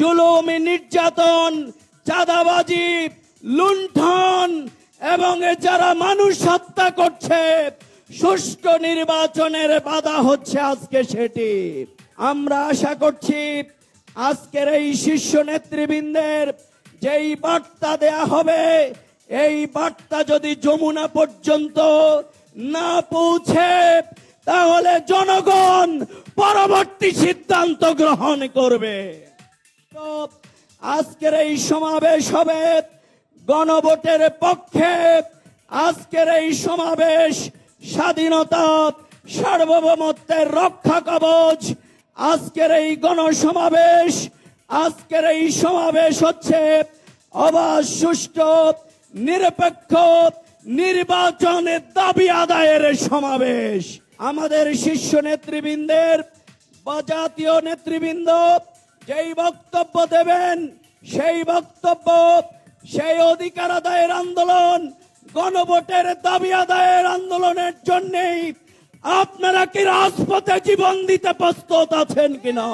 জুলুমি নির্যাতন, চাঁদাবাজি, লুণ্ঠন এবং যারা মানুষ হত্যা করছে, সুষ্ঠু নির্বাচনের বাধা হচ্ছে আজকে সেটি। আমরা আশা করছি আজকের এই শীর্ষ নেতৃবৃন্দের যেই বার্তা দেয়া হবে, এই বার্তা যদি যমুনা পর্যন্ত না পৌঁছে, তাহলে জনগণ পরবর্তী সিদ্ধান্ত গ্রহণ করবে। আজকের এই সমাবেশ হবে গণভোটের পক্ষে। আজকের এই সমাবেশ স্বাধীনতা, সার্বভৌমত্বের রক্ষা কবচ। আজকের এই গণসমাবেশ, আজকের এই সমাবেশ হচ্ছে অবাধ, সুষ্ঠু, নিরপেক্ষ নির্বাচনের দাবি আদায়ের সমাবেশ। আমাদের শীর্ষ নেতৃবৃন্দের বা জাতীয় নেতৃবৃন্দ যেই বক্তব্য দেবেন, সেই বক্তব্য, সেই অধিকার আদায়ের আন্দোলন, গণভোটের দাবি আদায়ের আন্দোলনের জন্যেই আপনারা কি রাজপথে জীবন দিতে প্রস্তুত আছেন কিনা?